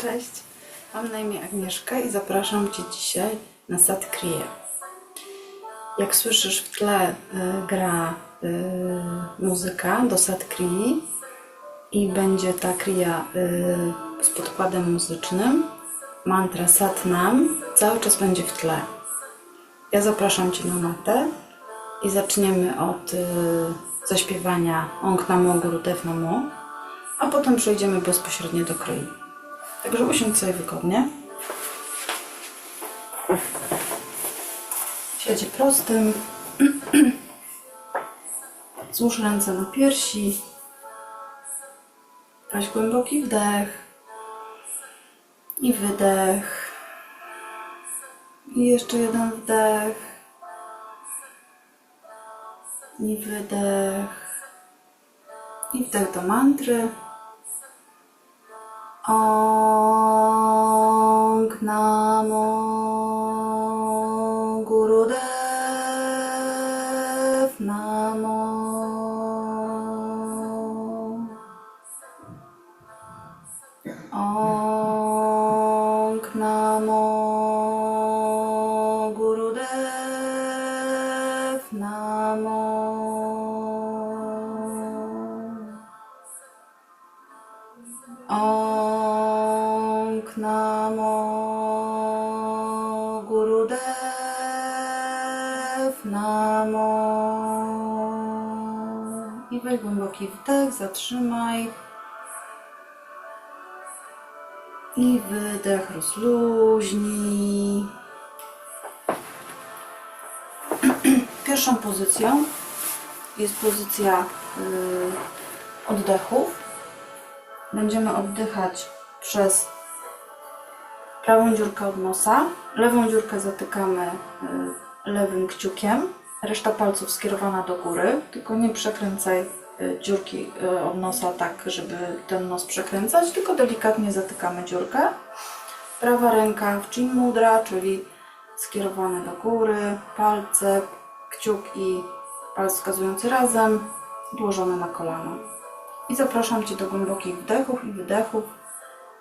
Cześć, mam na imię Agnieszka i zapraszam Cię dzisiaj na Sad Kriya. Jak słyszysz w tle y, gra y, muzyka do Sad Krii i będzie ta Kriya y, z podkładem muzycznym. Mantra Sat Nam cały czas będzie w tle. Ja zapraszam Cię na matę i zaczniemy od y, zaśpiewania Ong Namo Guru Dev Namo, a potem przejdziemy bezpośrednio do kryi. Także usiądź sobie wygodnie. W siadzie prostym. Złóż ręce na piersi. Weź głęboki wdech i wydech. I jeszcze jeden wdech i wydech. I wdech do mantry. Ong Namo Namo Gurudev Namo I weź głęboki wdech, zatrzymaj i wydech rozluźnij. Pierwszą pozycją jest pozycja y, oddechów. Będziemy oddychać przez prawą dziurkę od nosa. Lewą dziurkę zatykamy y, lewym kciukiem. Reszta palców skierowana do góry, tylko nie przekręcaj y, dziurki y, od nosa tak, żeby ten nos przekręcać, tylko delikatnie zatykamy dziurkę. Prawa ręka w chin mudra, czyli skierowane do góry, palce, kciuk i palec wskazujący razem, włożone na kolano. I zapraszam Cię do głębokich wdechów i wydechów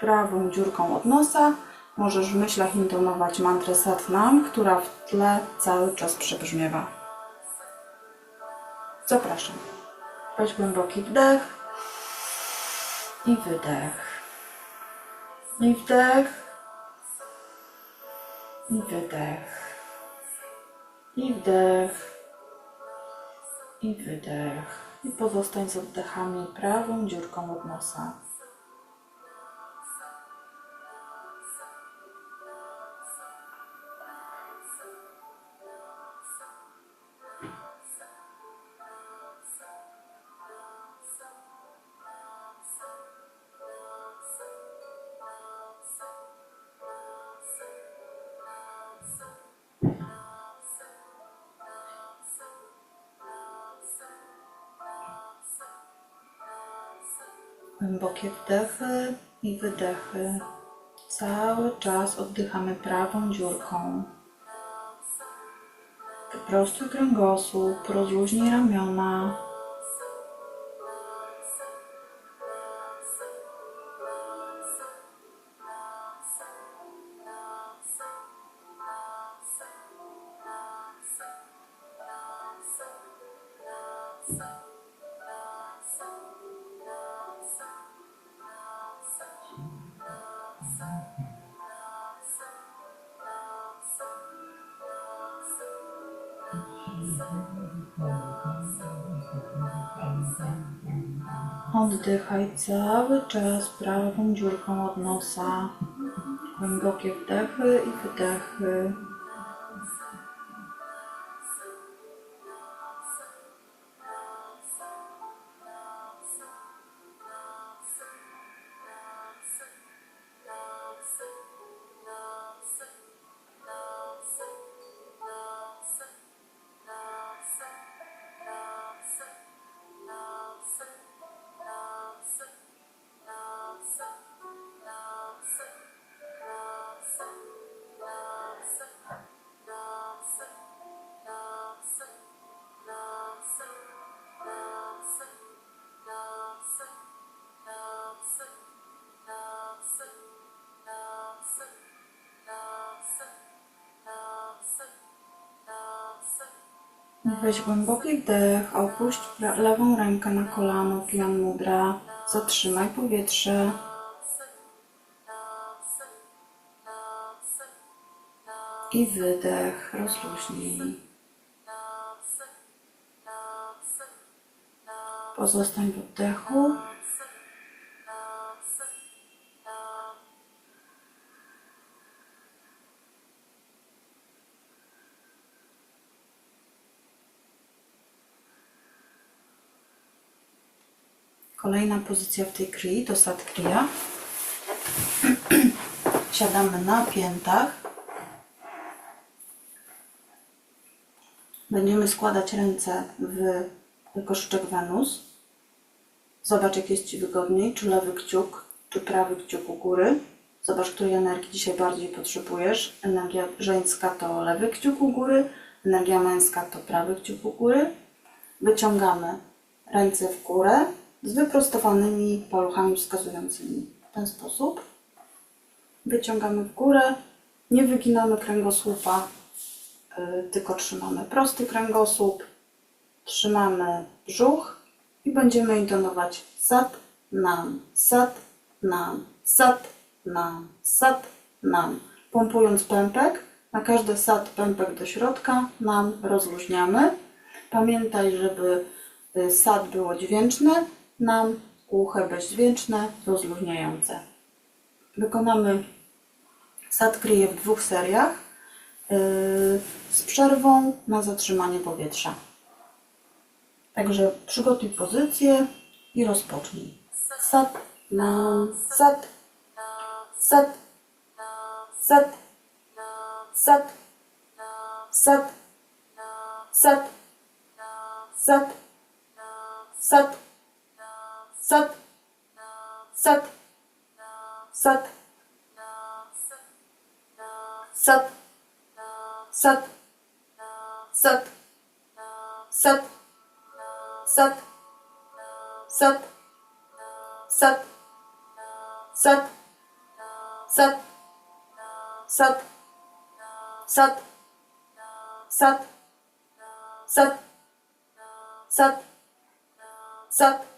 prawą dziurką od nosa. Możesz w myślach intonować mantrę Sat Nam, która w tle cały czas przebrzmiewa. Zapraszam. Weź głęboki wdech i wydech. I wdech i wydech. I wdech i wydech. I pozostań z oddechami prawą dziurką od nosa. Głębokie wdechy i wydechy. Cały czas oddychamy prawą dziurką. Wyprostuj kręgosłup, rozluźnij ramiona. Oddychaj cały czas prawą dziurką od nosa. Głębokie wdechy i wydechy. Weź głęboki wdech, opuść lewą rękę na kolano, pian mudra. Zatrzymaj powietrze. I wydech, rozluźnij. Pozostań w oddechu. Kolejna pozycja w tej kryi to Sat Kriya. Siadamy na piętach. Będziemy składać ręce w koszyczek Wenus. Zobacz, jak jest Ci wygodniej, czy lewy kciuk, czy prawy kciuk u góry. Zobacz, której energii dzisiaj bardziej potrzebujesz. Energia żeńska to lewy kciuk u góry, energia męska to prawy kciuk u góry. Wyciągamy ręce w górę z wyprostowanymi paluchami wskazującymi w ten sposób. Wyciągamy w górę, nie wyginamy kręgosłupa, yy, tylko trzymamy prosty kręgosłup, trzymamy brzuch i będziemy intonować sat, nam, sat, nam, sat, nam, sat, nam. Pompując pępek, na każdy sat pępek do środka, nam rozluźniamy. Pamiętaj, żeby y, sat było dźwięczne, nam głuche bezdźwięczne, rozluźniające. Wykonamy sat kryje w dwóch seriach yy, z przerwą na zatrzymanie powietrza. Także przygotuj pozycję i rozpocznij. Sat, nam, sat, sat, sat, sat, sat, sat, sat, sat, sat, sat, sat, sat, sat, sat, sat, sat, sat, sat, sat, sat, sat, sat, sat, sat, sat, sat,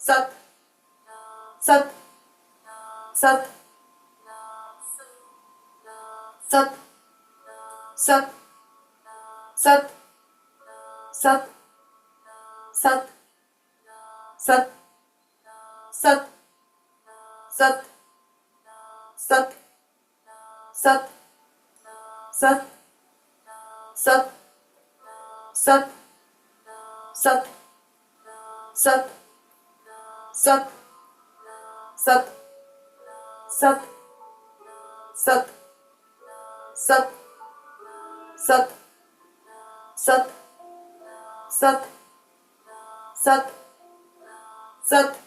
sat, sat, sat, sat, sat, sat, sat, sat, sat, sat, sat, sat, sat, sat, sat, sat, sat, sat, sat, sat, sat, sat, sat, sat, sat, sat, sat, sat.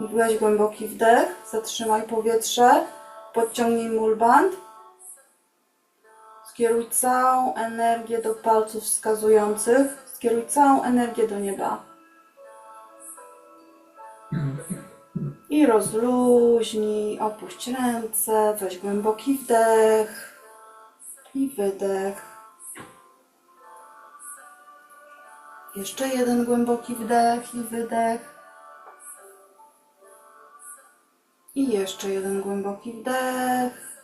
Weź głęboki wdech, zatrzymaj powietrze, podciągnij mulband. Skieruj całą energię do palców wskazujących, skieruj całą energię do nieba. Rozluźnij, opuść ręce, weź głęboki wdech i wydech. Jeszcze jeden głęboki wdech i wydech. I jeszcze jeden głęboki wdech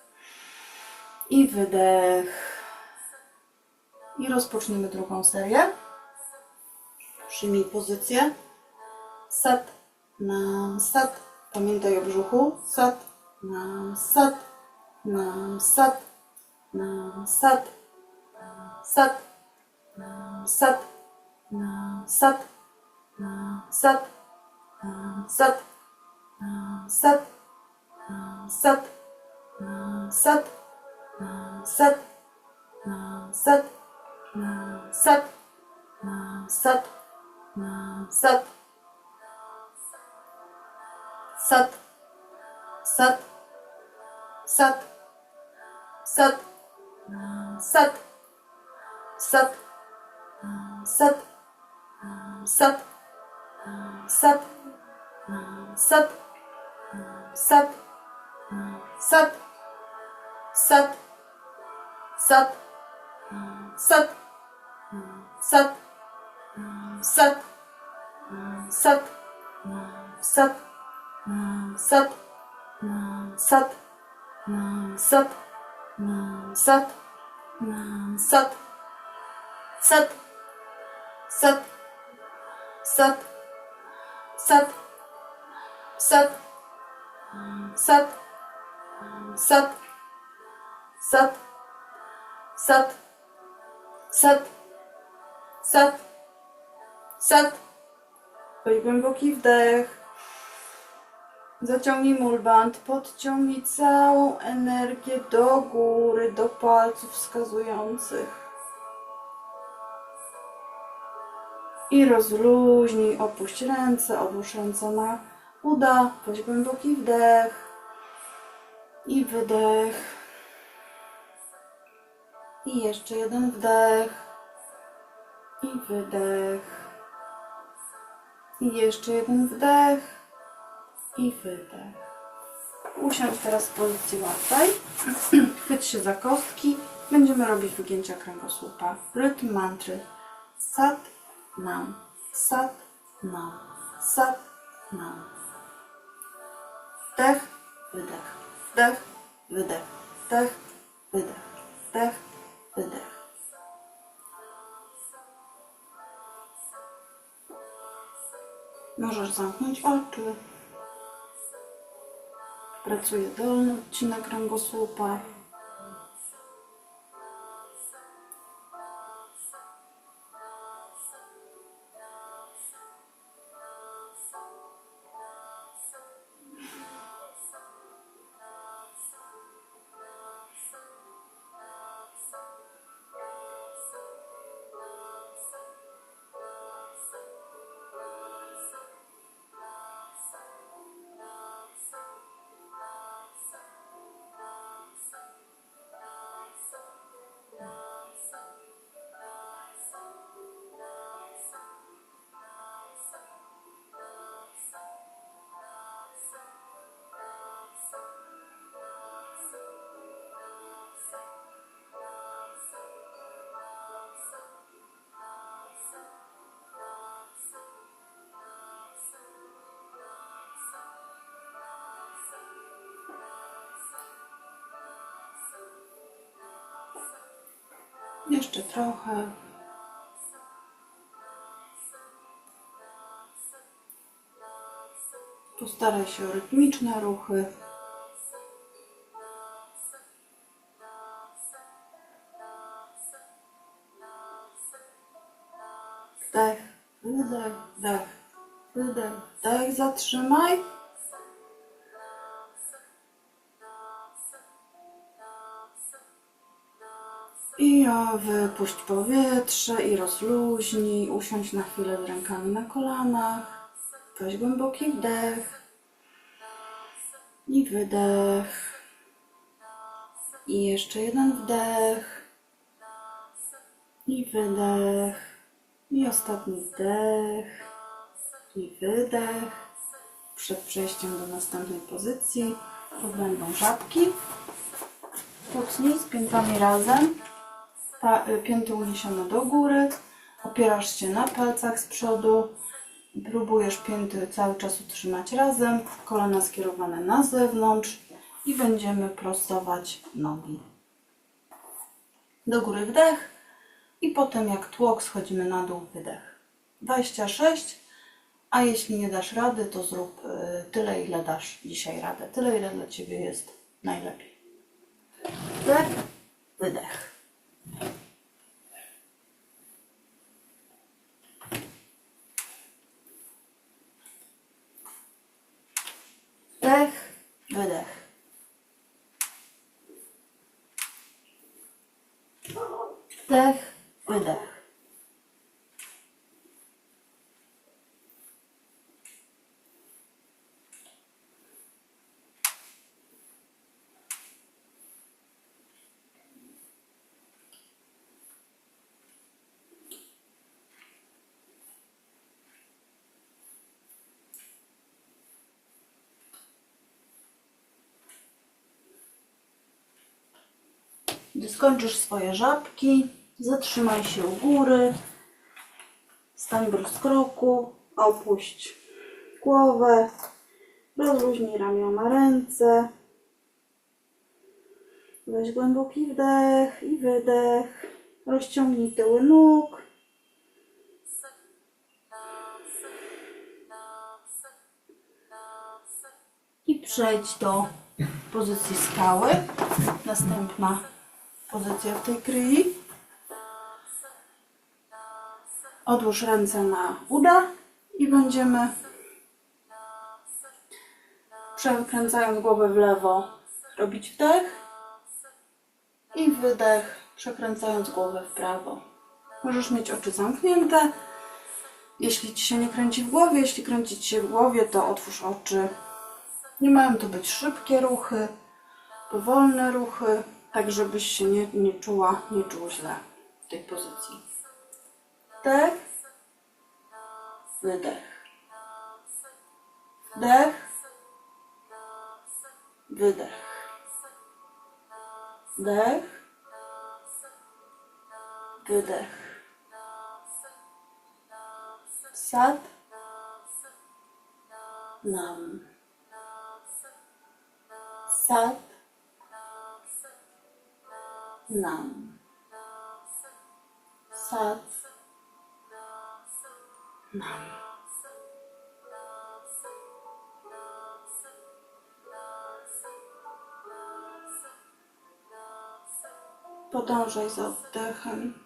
i wydech. I rozpoczniemy drugą serię. Przyjmij pozycję. Sat, nam, sat. Pamiętaj o brzuchu. Sat, nam, sat, nam, sat, nam, sat, sat, nam, sat, nam, sat, nam, sat, nam, sat, nam, sat, nam, sat, nam, sat, nam, sat, nam, sat, nam, sat, nam, sat, nam, sat, sat, sat, sat, sat, nam, sat, sat, nam, sat, nam, sat, nam, sat, nam, sat, nam, sat, nam, sat, sat, sat, nam, sat, nam, sat, nam sat, nam sat, nam sat, nam sat, nam sat, nam sat, nam sat, nam sat, sat, sat, sat, sat, sat, nam sat, nam sat, sat, sat, sat, sat, sat. Weź głęboki wdech. Zaciągnij mulband, podciągnij całą energię do góry, do palców wskazujących. I rozluźnij, opuść ręce, odłóż ręce na uda. Weź głęboki wdech i wydech. I jeszcze jeden wdech i wydech. I jeszcze jeden wdech i wydech. Usiądź teraz w pozycji łatwej. Chwyć się za kostki. Będziemy robić wygięcia kręgosłupa. Rytm mantry. Sat nam, sat nam, sat nam. Wdech, wydech, wdech, wydech, wdech, wydech, wdech, wydech. Możesz zamknąć oczy. Pracuje dolny odcinek kręgosłupa. Jeszcze trochę. Postaraj się o rytmiczne ruchy. Wdech, wydech, wdech, wydech, wdech, zatrzymaj. I wypuść powietrze i rozluźnij. Usiądź na chwilę z rękami na kolanach. Weź głęboki wdech. I wydech. I jeszcze jeden wdech. I wydech. I ostatni wdech. I wydech. Przed przejściem do następnej pozycji to będą żabki. Kucnij z piętami razem. Y, pięty uniesione do góry. Opierasz się na palcach z przodu. Próbujesz pięty cały czas utrzymać razem. Kolana skierowane na zewnątrz. I będziemy prostować nogi. Do góry wdech. I potem jak tłok schodzimy na dół wydech. 26. A jeśli nie dasz rady, to zrób y, tyle, ile dasz dzisiaj radę. Tyle, ile dla Ciebie jest najlepiej. Wdech, wydech. Wdech, wydech. Wdech, wydech. Gdy skończysz swoje żabki, zatrzymaj się u góry, Stań w rozkroku, opuść głowę, rozluźnij ramiona, ręce. Weź głęboki wdech i wydech. Rozciągnij tyły nóg. I przejdź do pozycji skały. Następna pozycja w tej kryi. Odłóż ręce na uda i będziemy przekręcając głowę w lewo robić wdech i wydech, przekręcając głowę w prawo. Możesz mieć oczy zamknięte. Jeśli ci się nie kręci w głowie, jeśli kręci ci się w głowie, to otwórz oczy. Nie mają to być szybkie ruchy, powolne ruchy, tak żebyś się nie, nie czuła, nie czuł źle w tej pozycji. Wdech, wydech. Wdech, wydech. Wdech, wydech. Sat, nam. Sat, nam. Sat, nam. Podążaj za oddechem.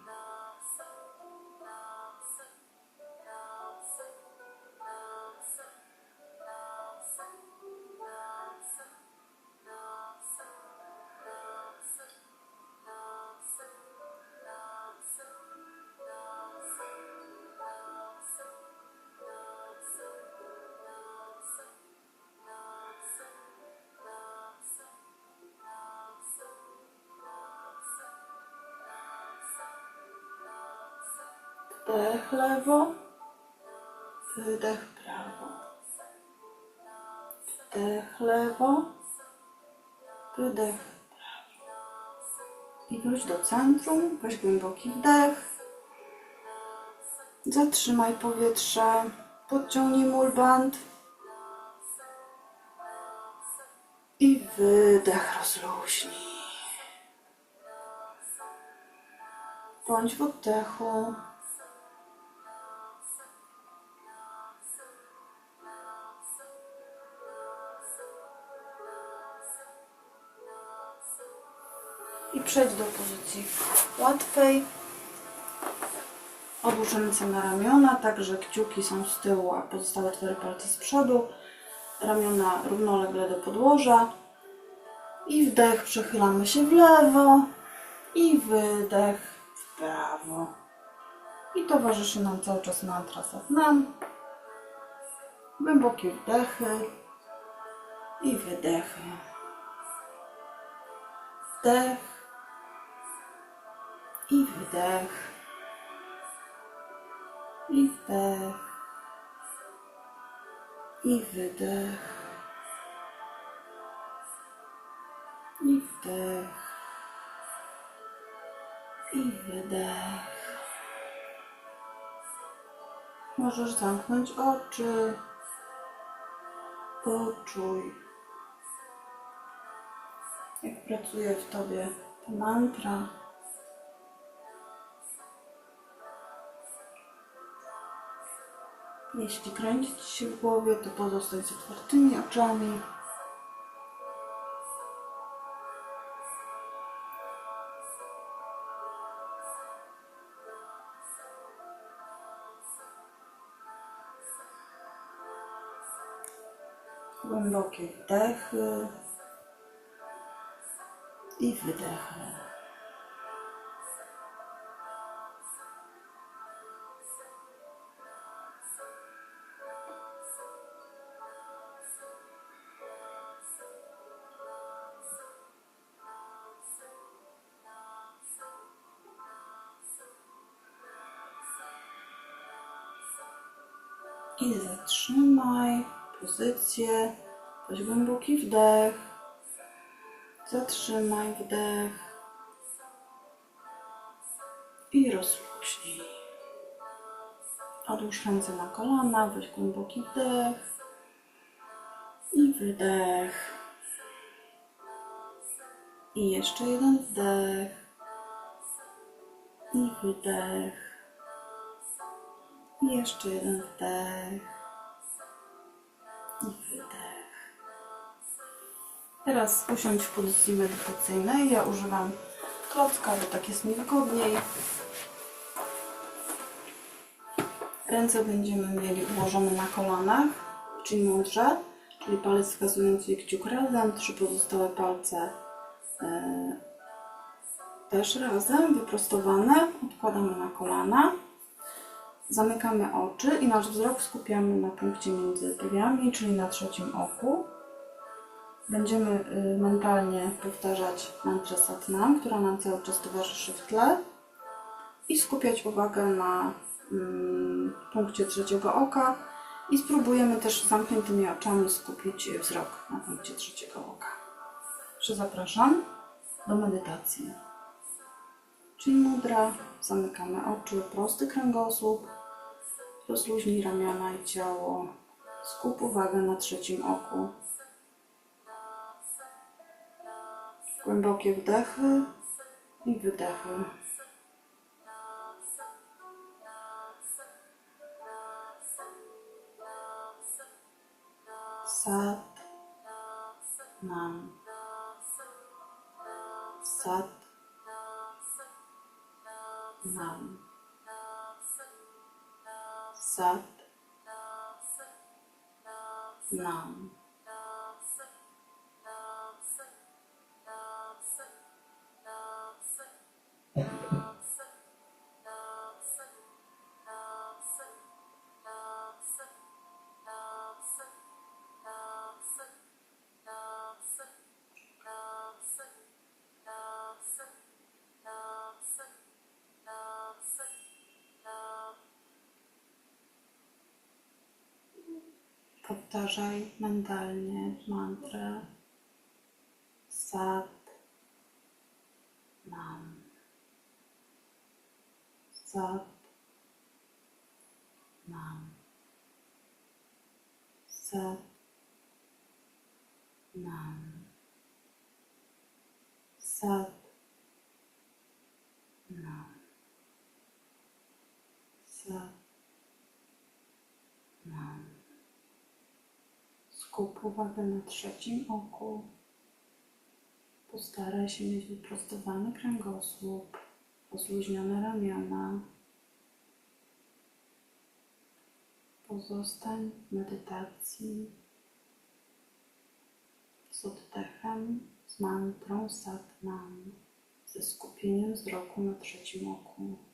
Wdech lewo, wydech prawo. Wdech lewo, wydech prawo. I wróć do centrum, weź głęboki wdech. Zatrzymaj powietrze, podciągnij mulband. I wydech rozluźnij. Bądź w oddechu. I przejdź do pozycji łatwej. Odłóż ręce na ramiona, tak że kciuki są z tyłu, a pozostałe cztery palce z przodu. Ramiona równolegle do podłoża. I wdech, przechylamy się w lewo. I wydech w prawo. I towarzyszy nam cały czas mantra Satnam. Głębokie wdechy i wydechy. Wdech i wydech. I wdech. I wydech. I wdech. I wydech. Możesz zamknąć oczy. Poczuj, jak pracuje w tobie ta mantra. Jeśli kręci ci się w głowie, to pozostań z otwartymi oczami. Głębokie wdechy i wydechy. I zatrzymaj pozycję. Weź głęboki wdech. Zatrzymaj wdech. I rozluźnij. Odłóż ręce na kolana, weź głęboki wdech i wydech. I jeszcze jeden wdech i wydech. Jeszcze jeden wdech i wydech. Teraz usiądź w pozycji medytacyjnej. Ja używam klocka, bo tak jest mi wygodniej. Ręce będziemy mieli ułożone na kolanach, czyli mądrze, czyli palec wskazujący kciuk razem, trzy pozostałe palce e, też razem, wyprostowane. Odkładamy na kolana. Zamykamy oczy i nasz wzrok skupiamy na punkcie między brwiami, czyli na trzecim oku. Będziemy y, mentalnie powtarzać mantrę Satnam, która nam cały czas towarzyszy w tle i skupiać uwagę na mm, punkcie trzeciego oka i spróbujemy też zamkniętymi oczami skupić wzrok na punkcie trzeciego oka. Także zapraszam do medytacji. Czyli mudra, zamykamy oczy, prosty kręgosłup, rozluźnij ramiona i ciało, skup uwagę na trzecim oku. Głębokie wdechy i wydechy. Sat Nam Sat Nam Sat Nam Powtarzaj mentalnie mantrę Sat Nam. Sat Nam. Sat Nam. Sat Nam Sat Nam Skup uwagę na trzecim oku. Postaraj się mieć wyprostowany kręgosłup, rozluźnione ramiona. Pozostań w medytacji z oddechem, z mantrą Satnam, ze skupieniem wzroku na trzecim oku.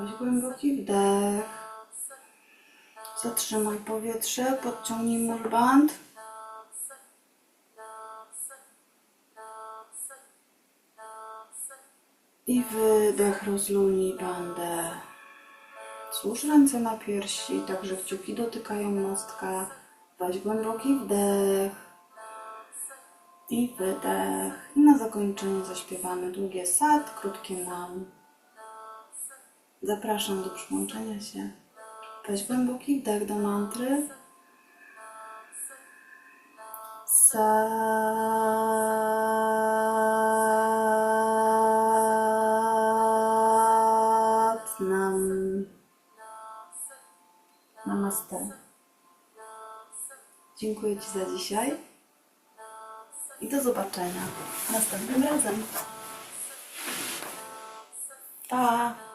Weź głęboki wdech. Zatrzymaj powietrze, podciągnij mullband. I wydech, rozluźnij bandę. Złóż ręce na piersi, tak że kciuki dotykają mostka. Weź głęboki wdech. I wydech. I na zakończenie zaśpiewamy długie sad, krótkie nam. Zapraszam do przyłączenia się. Weź głęboki wdech do mantry. Nam. Namaste. Dziękuję Ci za dzisiaj i do zobaczenia następnym razem. Pa!